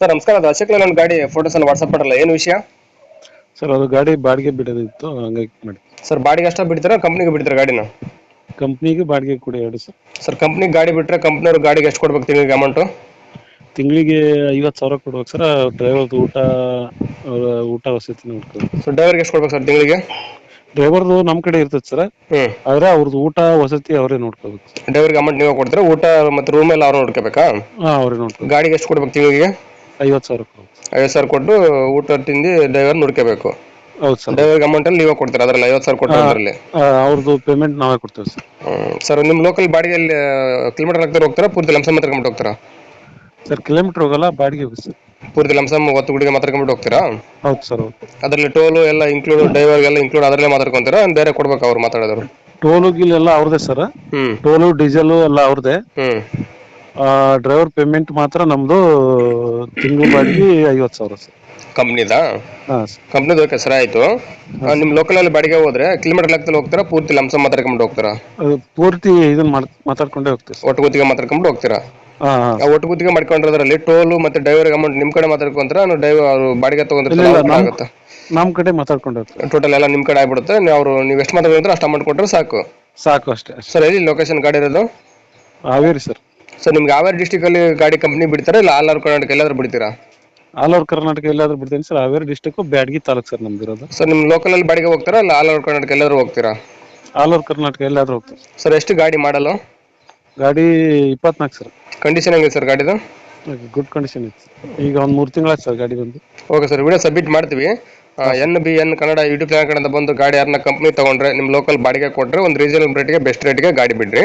Sir ನಮಸ್ಕಾರ. ಅದು ಅಶೋಕ್ ನನ್ನ ಗಾಡಿ ಫೋಟೋಸ್ ಎಲ್ಲ ವಾಟ್ಸಪ್ ಮಾಡಲ್ಲ ಏನು ವಿಷಯ? ಸರ್ ಅದು ಗಾಡಿ ಬಾಡಿಗೆ ಬಿಡೋದಿತ್ತು ಹಂಗಾಗಿ ಮಾಡಿ. ಸರ್ ಬಾಡಿಗೆ ಅಷ್ಟೇ ಬಿಡ್ತೀರಾ? ಕಂಪ್ನಿಗೆ ಬಿಡ್ತೀರಾ ಗಾಡಿನ? ಕಂಪ್ನಿಗೆ ಬಾಡಿಗೆ ಕೊಡಿ ಎರಡು ಸರ್. ಸರ್ ಕಂಪ್ನಿಗೆ ಗಾಡಿ ಬಿಟ್ಟರೆ ಕಂಪ್ನಿಯವ್ರು ಗಾಡಿಗೆ ಎಷ್ಟು ಕೊಡ್ಬೇಕು ತಿಂಗಳಿಗೆ ಅಮೌಂಟು ತಿಂಗಳಿಗೆ ಐವತ್ತು ಸಾವಿರ ಕೊಡ್ಬೇಕು ಸರ್. ಡ್ರೈವರ್ದು ಊಟ ಅವ್ರ ಊಟ ವಸತಿ ನೋಡ್ಕೊಂಡು ಸೊ ಡ್ರೈವರ್ಗೆ ಎಷ್ಟು ಕೊಡ್ಬೇಕು ಸರ್ ತಿಂಗಳಿಗೆ? ಡ್ರೈವರ್ದು ನಮ್ಮ ಕಡೆ ಇರ್ತದೆ ಸರ್. ಹ್ಞೂ ಆದ್ರೆ ಅವ್ರದ್ದು ಊಟ ವಸತಿ ಅವರೇ ನೋಡ್ಕೋಬೇಕು ಡ್ರೈವರ್ಗೆ ಅಮೌಂಟ್ ನೀವು ಕೊಡ್ತೀರಾ? ಊಟ ಮತ್ತು ರೂಮ್ ಎಲ್ಲ ಅವ್ರು ನೋಡ್ಕೋಬೇಕಾ? ಹಾಂ ಅವರೇ ನೋಡ್ಕೋಬೇಕು ಗಾಡಿಗೆ ಎಷ್ಟು ಕೊಡ್ಬೇಕು ತಿಂಗಳಿಗೆ? ಐವತ್ತು ಸಾವಿರ ಐವತ್ತು ಸಾವಿರ ಕೊಟ್ಟು ಊಟ ತಿಂದು ಡ್ರೈವರ್ ನೋಡ್ಕೋಬೇಕು ಹೌದು ಸರ್. ಡ್ರೈವರ್ ಅಮೌಂಟ್ ಅಲ್ಲಿ ನೀವೇ ಕೊಡ್ತೀರಾ. ಅದರಲ್ಲಿ ಐವತ್ತು ಸಾವಿರ ಕೊಟ್ಟು ಅದರಲ್ಲಿ. ಅವ್ರದ್ದು ಪೇಮೆಂಟ್ ನಾವೇ ಕೊಡ್ತೀವಿ ಸರ್. ಸರ್ ನಿಮ್ಮ ಲೋಕಲ್ ಬಾಡಿಗೆಯಲ್ಲಿ ಕಿಲೋಮೀಟರ್ ಹಾಕ್ತಾರೆ ಹೋಗ್ತಾರಾ? ಪೂರ್ತಿ ಲಂಸಮ್ ಮಾತ್ರ ಕಂಬಿಟ್ಟು ಹೋಗ್ತಾರಾ? ಸರ್ ಕಿಲೋಮೀಟರ್ ಹೋಗಲ್ಲ ಬಾಡಿಗೆ ಹೋಗಿ ಸರ್. ಪೂರ್ತಿ ಲಂಸಮ್ ಒತ್ತು ಗುಡಿಗೆ ಮಾತ್ರ ಕಂಬಿಟ್ಟು ಹೋಗ್ತೀರಾ? ಹೌದು ಸರ್ ಹೌದು. ಅದರಲ್ಲಿ ಟೋಲು ಎಲ್ಲ ಇನ್ಕ್ಲೂಡ್ ಡ್ರೈವರ್ಗೆಲ್ಲ ಇನ್ಕ್ಲೂಡ್ ಅದರಲ್ಲೇ ಮಾತಾಡ್ಕೊಂತೀರಾ? ಬೇರೆ ಕೊಡ್ಬೇಕು ಅವ್ರು ಮಾತಾಡೋದವ್ರು? ಟೋಲು ಗಿಲ್ ಎಲ್ಲ ಅವ್ರದೇ ಸರ್. ಹ್ಮ್. ಟೋಲು ಡೀಸೆಲು ಎಲ್ಲ ಅವ್ರದೇ. ಹ್ಮ್. ಡ್ರೈವರ್ ಪೇಮೆಂಟ್ ಮಾತ್ರ ನಮ್ದು ತಿಂಗಳು ಬಾಡಿಗೆ ಐವತ್ತು ಸಾವಿರ ಸರ್. ಕಂಪ್ನಿದಾ? ಹಾಂ ಸರ್. ಕಂಪ್ನಿದು ಓಕೆ ಸರ್ ಆಯ್ತು. ನಿಮ್ಮ ನಿಮ್ ಲೋಕಲ್ ಅಲ್ಲಿ ಬಾಡಿಗೆ ಹೋದ್ರೆ ಕಿಲೋಮೀಟರ್ ಲೆಕ್ಕದಲ್ಲಿ ಹೋಗ್ತಾರಾ ಪೂರ್ತಿ ಲಂಸಮ್ ಮಾತಾಡ್ಕೊಂಡು ಹೋಗ್ತಾರಾ? ಅದು ಪೂರ್ತಿ ಇದನ್ನ ಮಾಡ್ ಮಾತಾಡ್ಕೊಂಡೇ ಹೋಗ್ತೀವಿ ಸರ್. ಒಟ್ಟು ಗುತ್ತಿಗೆ ಮಾತಾಡ್ಕೊಂಡು ಹೋಗ್ತೀರಾ? ಹಾಂ ಹಾಂ. ಆ ಒಟ್ಟು ಗುತ್ತಿಗೆ ಮಾಡ್ಕೊಂಡಿರೋದ್ರಲ್ಲಿ ಟೋಲು ಮತ್ತೆ ಡ್ರೈವರ್ ಅಮೌಂಟ್ ನಿಮ್ ಕಡೆ ಮಾತಾಡ್ಕೊಂತಾರ ಡ್ರೈವರ್ ಅವರು ಬಾಡಿಗೆ ಇಲ್ಲ, ಇಲ್ಲ, ತಗೊಂಡ್ರೆ ಆಗುತ್ತೆ. ನಮ್ಮ ಕಡೆ ಮಾತಾಡ್ಕೊಂಡು ಹೋಗ್ತೀವಿ. ಟೋಟಲ್ ಎಲ್ಲ ನಿಮ್ ಕಡೆ ಆಗ್ಬಿಡುತ್ತೆ ಅವರು ನೀವು ಎಷ್ಟು ಮಾತಾಡಿದ್ರೆ ಅಷ್ಟು ಅಮೌಂಟ್ ಕೊಟ್ಟರೆ ಸಾಕು. ಸಾಕು ಅಷ್ಟೇ ಅಷ್ಟೇ. ಸರ್ ಎಲ್ಲಿ ಲೊಕೇಶನ್ ಗಾಡಿ ಇರೋದು? ಹಾವೇರಿ ಸರ್. ಸರ್ ನಿಮ್ಗೆ ಹಾವೇರಿ ಡಿಸ್ಟಿಕ್ ಅಲ್ಲಿ ಗಾಡಿ ಕಂಪ್ನಿ ಬಿಡ್ತಾರೆ ಇಲ್ಲ ಆಲ್ ಓವರ್ ಕರ್ನಾಟಕ ಎಲ್ಲಾದ್ರೂ ಬಿಡ್ತೀರಾ? ಆಲ್ ಓವರ್ ಕರ್ನಾಟಕ ಎಲ್ಲಾದ್ರೂ ಬಿಡ್ತೀನಿ sir Haveri district Byadgi taluk sir ನಮ್ದು ಇರೋದು. ಸರ್ ನಿಮ್ಮ ಲೋಕಲ್ ಅಲ್ಲಿ ಬಾಡಿಗೆ ಹೋಗ್ತಾರಾ ಇಲ್ಲ ಆಲ್ ಓವರ್ ಕರ್ನಾಟಕ ಎಲ್ಲಾದ್ರೂ ಹೋಗ್ತೀರಾ? ಆಲ್ ಓವರ್ ಕರ್ನಾಟಕ ಎಲ್ಲಾದ್ರೂ ಹೋಗ್ತೀರಾ ಸರ್ ಎಷ್ಟು ಗಾಡಿ ಮಾಡಲು? ಗಾಡಿ ಇಪ್ಪತ್ನಾಲ್ಕು ಸರ್ ಕಂಡೀಷನ್ ಹೆಂಗಿದೆ ಸರ್ ಗಾಡಿದು? ಗುಡ್ ಕಂಡೀಷನ್ ಇತ್ತು ಈಗ ಒಂದು ಮೂರು ತಿಂಗಳಾಯ್ತು ಸರ್ ಗಾಡಿ ಬಂದು. ಓಕೆ ಸರ್ ವಿಡಿಯೋ ಸಬ್ಮಿಟ್ ಮಾಡ್ತೀವಿ. N B N Kannada YouTube channel ಕಡೆಯಿಂದ ಬಂದು ಗಾಡಿ ಯಾರನ್ನ ಕಂಪ್ನಿ ತಗೊಂಡ್ರೆ ನಿಮ್ಮ ಲೋಕಲ್ ಬಾಡಿಗೆ ಕೊಟ್ಟರೆ ಒಂದು ರೀಸನಬಲ್ ರೇಟ್ಗೆ ಬೆಸ್ಟ್ ರೇಟ್ಗೆ ಗಾಡಿ ಬಿಡ್ರಿ.